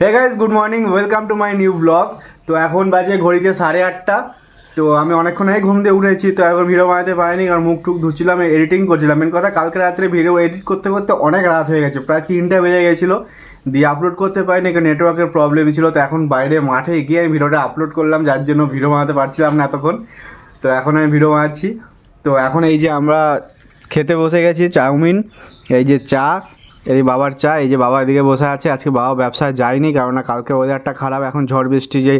Hey guys good morning welcome to my new vlog তো এখন বাজে ঘড়িতে সাড়ে আটটা। তো আমি অনেকক্ষণ আগে ঘুম দিয়ে উঠেছি, তো এখন ভিডিও বানাতে পারিনি, কারণ মুখ টুক ধুচ্ছিলাম এডিটিং করছিলাম। মেন কথা, কালকে রাত্রে ভিডিও এডিট করতে করতে অনেক রাত হয়ে গেছে, প্রায় তিনটা বেজে গেছিল। দিয়ে আপলোড করতে পারিনি, কারণ নেটওয়ার্কের প্রবলেম ছিল, তো এখন বাইরে মাঠে গিয়ে আমি ভিডিওটা আপলোড করলাম, যার জন্য ভিডিও বানাতে পারছিলাম না এতক্ষণ। তো এখন আমি ভিডিও বানাচ্ছি। তো এখন এই যে আমরা খেতে বসে গেছি, চাউমিন, এই যে চা এই বাবার চা এই যে বাবা এদিকে বসে আছে, আজকে বাবা ব্যবসায় যায়নি কারণ না কালকে ওয়েদারটা খারাপ, এখন ঝড় বৃষ্টি যে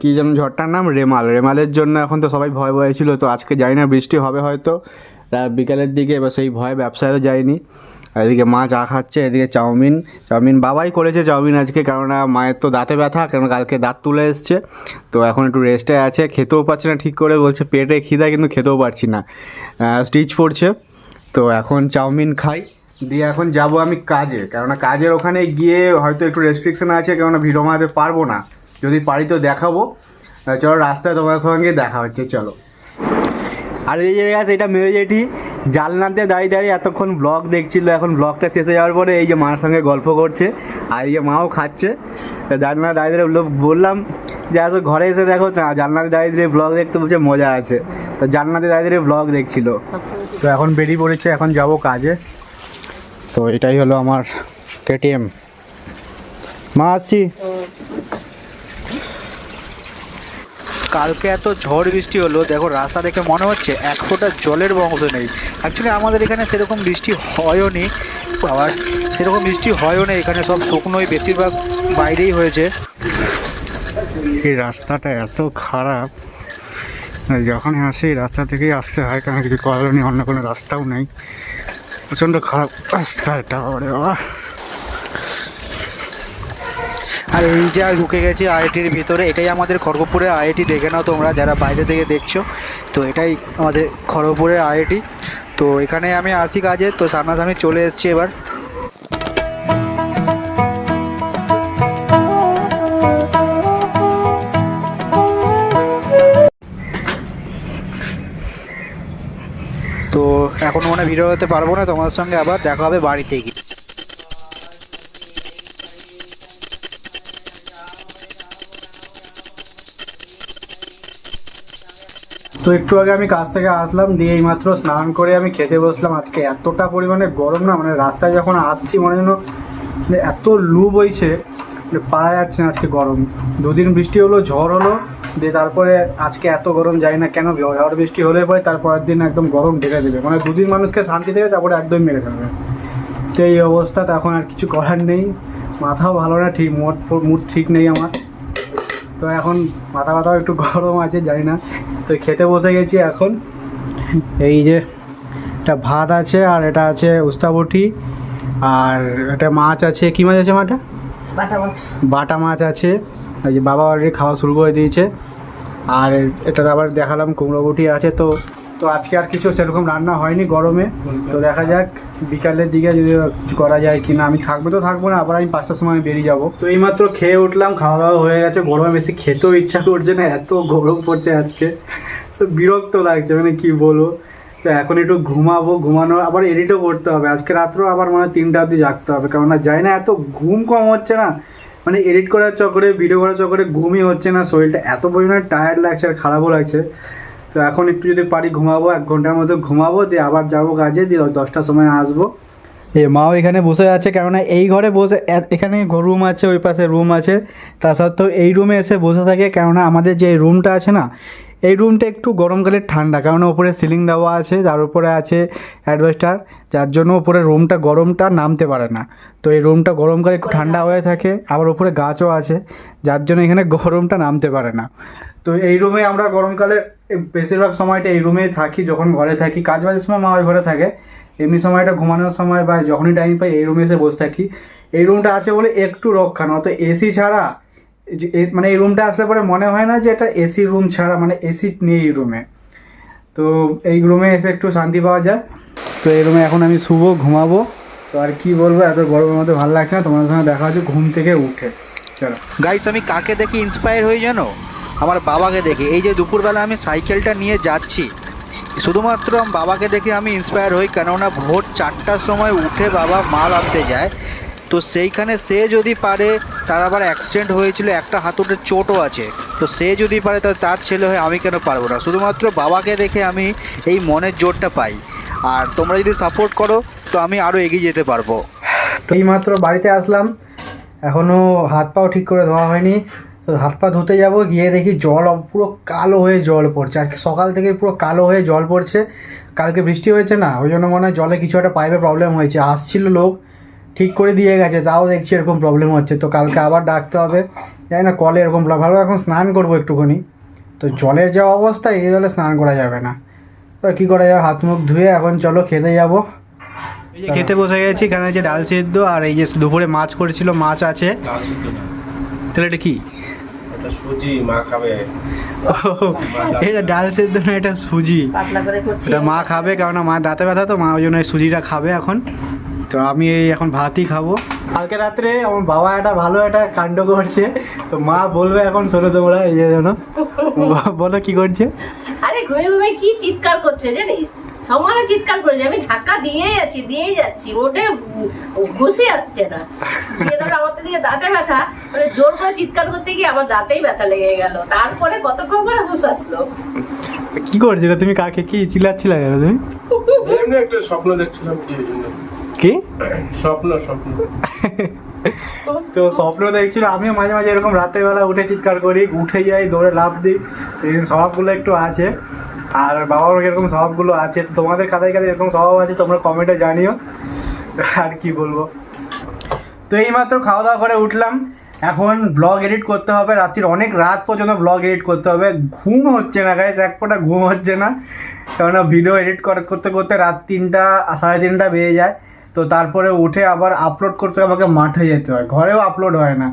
কী যেন ঝড়টার নাম? রেমাল। রেমালের জন্য এখন তো সবাই ভয় ভয়ে ছিল, তো আজকে যাই না বৃষ্টি হবে হয়তো। বিকালের দিকে এবার সেই ভয় ব্যবসায়ও যায়নি। এদিকে মা চা খাচ্ছে, এদিকে চাউমিন। চাউমিন বাবাই করেছে চাউমিন আজকে, কেননা মায়ের তো দাঁতে ব্যথা কারণ কালকে দাঁত তুলে এসছে। তো এখন একটু রেস্টে আছে, খেতেও পারছে না ঠিক করে, বলছে পেটে খিদা, কিন্তু খেতেও পারছি না। স্টিচ পড়ছে। তো এখন চাউমিন খাই। দিয়ে এখন যাব আমি কাজে। কেননা কাজের ওখানে গিয়ে হয়তো একটু রেস্ট্রিকশন আছে, কেননা ভিড় মারাতে পারব না। যদি পারি তো দেখাবো। চলো রাস্তায় তোমার সঙ্গে দেখা হচ্ছে, চলো। আর এই যে আছে এটা মেয়ে জেঠি। জানলাতে দাঁড়িয়ে দাঁড়িয়ে এতক্ষণ ব্লগ দেখছিল, এখন ব্লগটা শেষ হয়ে যাওয়ার পরে এই যে মার সঙ্গে গল্প করছে, আর এই যে মাও খাচ্ছে। জানলা দাঁড়িয়ে দাঁড়িয়ে বললো- বললাম যে, আসো ঘরে এসে দেখো জানলাতে দাঁড়িয়ে দাঁড়িয়ে ব্লগ দেখতে বলছে, মজা আছে। তো জানলাতে দাঁড়িয়ে দাঁড়িয়ে ব্লগ দেখছিল। তো এখন বেরিয়ে পড়েছে, এখন যাব কাজে। তো এটাই হলো আমার কেটিএম মা আসছি। কালকে এত ঝড় বৃষ্টি হলো দেখো রাস্তা দেখে মনে হচ্ছে এক ফোঁটা জলের বংশ নেই। অ্যাকচুয়ালি আমাদের এখানে সেরকম বৃষ্টি হয়ও নি। আবার সেরকম বৃষ্টি হয়ও নেই এখানে সব শুকনোই বেশিরভাগ বাইরেই হয়েছে। এই রাস্তাটা এত খারাপ যখনই আসি রাস্তা থেকেই আসতে হয় কারণ কিছু করার অন্য কোনো রাস্তাও নেই। প্রচণ্ড খারাপ রাস্তা এটা, ওরে বাবা। আর এই যে ঢুকে গেছি আইআইটির ভিতরে, এটাই আমাদের খড়গপুরের আইআইটি, দেখে নাও তোমরা যারা বাইরে থেকে দেখছ। তো এটাই আমাদের খড়গপুরের আইআইটি। তো এখানে আমি আসি কাজে, তো সামনাসামনি চলে এসছি এবার। তো এখন মনে ভিডিও হতে পারব না, তোমাদের সঙ্গে আবার দেখা হবে বাড়িতে গিয়ে। তো একটু আগে আমি কাজ থেকে আসলাম, দিয়ে এইমাত্র স্নান করে আমি খেতে বসলাম। আজকে এতটা পরিমাণে গরম না মানে রাস্তায় যখন আসছি মনে যেন এত লু বইছে পারা যাচ্ছে না আজকে গরম। দুদিন বৃষ্টি হলো, ঝড় হলো, দিয়ে তারপরে আজকে এত গরম যায় না কেন, ঝড় বৃষ্টি হলে পরে তারপরের দিন একদম গরম ঢেকে দেবে। মানে দুদিন মানুষকে শান্তি দেবে, তারপরে একদম মেরে ফেলবে। তো এই অবস্থা এখন আর কিছু করার নেই। মাথাও ভালো না, ঠিক মুড মুড ঠিক নেই আমার। তো এখন মাথা ব্যথাও একটু গরম আছে, জানি না। তো খেতে বসে গেছি এখন। এই যে এটা ভাত আছে, আর এটা আছে উস্তাবটি, আর এটা মাছ আছে। কি মাছ আছে মাটা বাটা মাছ। আছে। এই যে বাবা অলরেডি খাওয়া শুরু করে দিয়েছে। আর এটা আবার দেখালাম, কুমড়ো বটি আছে তো। তো আজকে আর কিছু সেরকম রান্না হয়নি গরমে। তো দেখা যাক, বিকালের দিকে যদি কিছু করা যায় কি না আমি থাকব তো থাকব না, আবার আমি পাঁচটার সময় বেরিয়ে যাব। তো এইমাত্র খেয়ে উঠলাম, খাওয়া দাওয়া হয়ে গেছে। গরমে বেশি খেতেও ইচ্ছা করছে না, এত গরম পড়ছে আজকে। তো বিরক্ত লাগছে মানে কি বলব। তো এখন একটু ঘুমাবো ঘুমানো আবার এডিটও করতে হবে। আজকে রাত্রেও আবার মানে তিনটা অবধি জাগতে হবে, কারণ না যাই না, এত ঘুম কম হচ্ছে না। মানে এডিট করার চক্করে ভিডিও করার চক্করে ঘুমই হচ্ছে না, শরীরটা এত পরিমাণে টায়ার্ড লাগছে আর খারাপও লাগছে। তো এখন একটু যদি পারি ঘুমাবো, এক ঘণ্টার মতো ঘুমাবো, দিয়ে আবার যাব কাজে, দিয়ে দশটার সময় আসব। এ মাও এখানে বসে আছে, কেননা এই ঘরে বসে এখানে রুম আছে, ওই পাশে রুম আছে। তা সত্ত্বেও এই রুমে এসে বসে থাকে, কেননা আমাদের যে রুমটা আছে না এই রুমটা একটু গরমকালে ঠান্ডা কেননা ওপরে সিলিং দেওয়া আছে তার উপরে আছে অ্যাডভেস্টার যার জন্য ওপরে রুমটা গরমটা নামতে পারে না। তো এই রুমটা গরমকালে একটু ঠান্ডা হয়ে থাকে আবার উপরে গাছও আছে যার জন্য এখানে গরমটা নামতে পারে না। তো এই রুমে আমরা গরমকালে বেশিরভাগ সময়টা এই রুমেই থাকি যখন ঘরে থাকি কাজ বাজের সময় মা ঘরে থাকে এমনি সময়টা ঘুমানোর সময় বা যখনই টাইম পাই এই রুমে এসে বসে থাকি। এই রুমটা আছে বলে একটু রক্ষা নয় তো এসি ছাড়া মানে এই রুমটা আসলে পরে মনে হয় না যে এটা এসি রুম ছাড়া মানে এসি নেই এই রুমে তো এই রুমে এসে একটু শান্তি পাওয়া যায়। তো এই রুমে এখন আমি শুভ ঘুমাবো। তো আর কি বলব, এত গরমের মধ্যে ভালো লাগছে না, তোমাদের সঙ্গে দেখা হচ্ছে ঘুম থেকে উঠে। চলো। গাইস আমি কাকে দেখে ইন্সপায়ার হই জানো? আমার বাবাকে দেখে। এই যে দুপুরবেলা আমি সাইকেলটা নিয়ে যাচ্ছি, শুধুমাত্র বাবাকে দেখে আমি ইন্সপায়ার হই, কেননা ভোর চারটার সময় উঠে বাবা মাল আনতে যায়। তো সেইখানে সে যদি পারে তার আবার অ্যাক্সিডেন্ট হয়েছিল, একটা হাতুড়ের চোটও আছে। তো সে যদি পারে, তাহলে তার ছেলে হয়ে আমি কেন পারব না? শুধুমাত্র বাবাকে দেখে আমি এই মনের জোরটা পাই। আর তোমরা যদি সাপোর্ট করো, তো আমি আরও এগিয়ে যেতে পারব। তো এইমাত্র বাড়িতে আসলাম। এখনও হাত পাও ঠিক করে ধোয়া হয়নি। তো হাত পা ধুতে যাব, গিয়ে দেখি জল পুরো কালো হয়ে জল পড়ছে। আজকে সকাল থেকে পুরো কালো হয়ে জল পড়ছে। কালকে বৃষ্টি হয়েছে না, ওই জন্য মনে হয় জলে কিছু একটা পাইপে প্রবলেম হয়েছে। আসছিল লোক ঠিক করে দিয়ে গেছে তাও দেখছি এরকম প্রবলেম হচ্ছে। তো কালকে আবার ডাকতে হবে। জানি না কলে এরকম ভালো এখন স্নান করব একটুখানি। তো জলের যা অবস্থা এই জলে স্নান করা যাবে না। তো কী করা যাবে? হাত মুখ ধুয়ে এখন চলো খেতে যাব। এই যে খেতে বসে গেছি এখানে যে ডাল সেদ্ধ আর এই যে দুপুরে মাছ করেছিল মাছ আছে। তাহলে এটা কি? ওটা সুজি মা খাবে। এটা ডাল সেদ্ধ না এটা সুজি। পাতলা করে করছি। এটা মা খাবে কারণ মা দাঁতে ব্যথা তো মা ওই জন্য সুজিটা খাবে এখন। তো আমি এই এখন ভাতই খাব। কালকে রাত্রে আমার বাবা একটা ভালো একটা কাণ্ড করছে। তো মা বলবে এখন শোনো তোমরা এই যে জানো বলো কি করছে? আরে ঘুমে ঘুমে কি চিৎকার করছে জানিস? সমানে চিৎকার করেছে আমি ধাক্কা দিয়েই যাচ্ছি দিয়েই যাচ্ছি মোটে ঘুষি আসছে না। দিয়ে ধরো আমার দিকে দাঁতে ব্যথা মানে জোর করে চিৎকার করতে গিয়ে আমার দাঁতেই ব্যথা লেগে গেল। তারপরে কতক্ষণ পরে ঘুষ আসলো? কি করছিল তুমি? কাকে কি চিল্লাচ্ছিলে কেন তুমি? এমনি একটা স্বপ্ন দেখছিলাম কি জন্য। কি? স্বপ্ন স্বপ্ন। তো স্বপ্ন দেখছিল আমিও মাঝে মাঝে এরকম রাতের বেলা উঠে চিৎকার করি উঠে যাই দৌড়ে লাভ দিই তো এই স্বভাবগুলো একটু আছে। আর বাবার এরকম স্বভাবগুলো আছে তো তোমাদের কাদের কাদের এরকম স্বভাব আছে তোমরা কমেন্টে জানিও। আর কি বলব? তো এইমাত্র খাওয়া দাওয়া করে উঠলাম। এখন ব্লগ এডিট করতে হবে রাত্রির অনেক রাত পর্যন্ত ব্লগ এডিট করতে হবে। ঘুম হচ্ছে না গাইস এক ফোঁটা ঘুম হচ্ছে না। কেননা ভিডিও এডিট করতে করতে রাত তিনটা সাড়ে তিনটা বেজে যায়। তো তারপরে উঠে আবার আপলোড করতে আমাকে মাঠে যেতে হয়। ঘরেও আপলোড হয় না।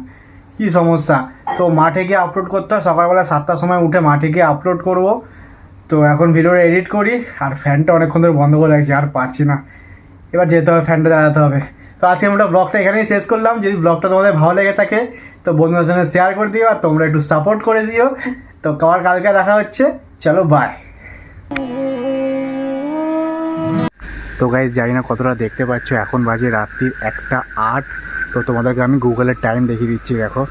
কি সমস্যা? তো মাঠে গিয়ে আপলোড করতে হয়। সকালবেলা সাতটার সময় উঠে মাঠে গিয়ে আপলোড করব। তো এখন ভিডিওটা এডিট করি। আর ফ্যানটা অনেকক্ষণ ধরে বন্ধ করে রাখছি। আর পারছি না। এবার যেতে হবে ফ্যানটা দাঁড়াতে হবে। তো আজকে আমরা ব্লগটা এখানেই শেষ করলাম। যদি ব্লগটা তোমাদের ভালো লেগে থাকে, তো বন্ধুদের সঙ্গে শেয়ার করে দিও। আর তোমরা একটু সাপোর্ট করে দিও। তো কাবার কালকে দেখা হচ্ছে। চলো বাই তো গাইজ জানি না কতটা দেখতে পাচ্ছ এখন বাজে রাত্রির একটা আট। তো তোমাদেরকে আমি গুগলের টাইম দেখিয়ে দিচ্ছি দেখো।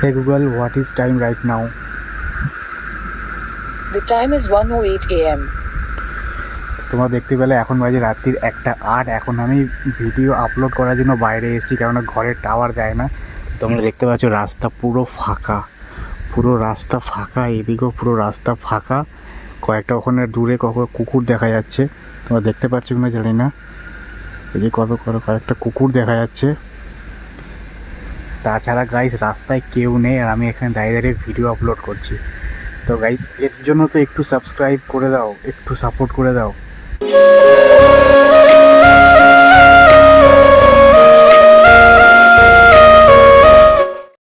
Hey Google what is time right now The time is 1:08 a.m. তোমরা দেখতে পেলে এখন বাজে রাত্রির একটা আট। এখন আমি ভিডিও আপলোড করার জন্য বাইরে এসেছি কেননা ঘরের টাওয়ার দেয় না। তোমরা দেখতে পাচ্ছ রাস্তা পুরো ফাঁকা। পুরো রাস্তা ফাঁকা, এদিকেও পুরো রাস্তা ফাঁকা। কয়েকটা ওখানে দূরে কখন কুকুর দেখা যাচ্ছে। তোমরা দেখতে পাচ্ছ কিনা জানি না। কত কত কয়েকটা কুকুর দেখা যাচ্ছে। তাছাড়া গাইস রাস্তায় কেউ নেই আর আমি এখানে দাঁড়িয়ে দাঁড়িয়ে ভিডিও আপলোড করছি। তো গাইস এর জন্য তো একটু সাবস্ক্রাইব করে দাও, একটু সাপোর্ট করে দাও।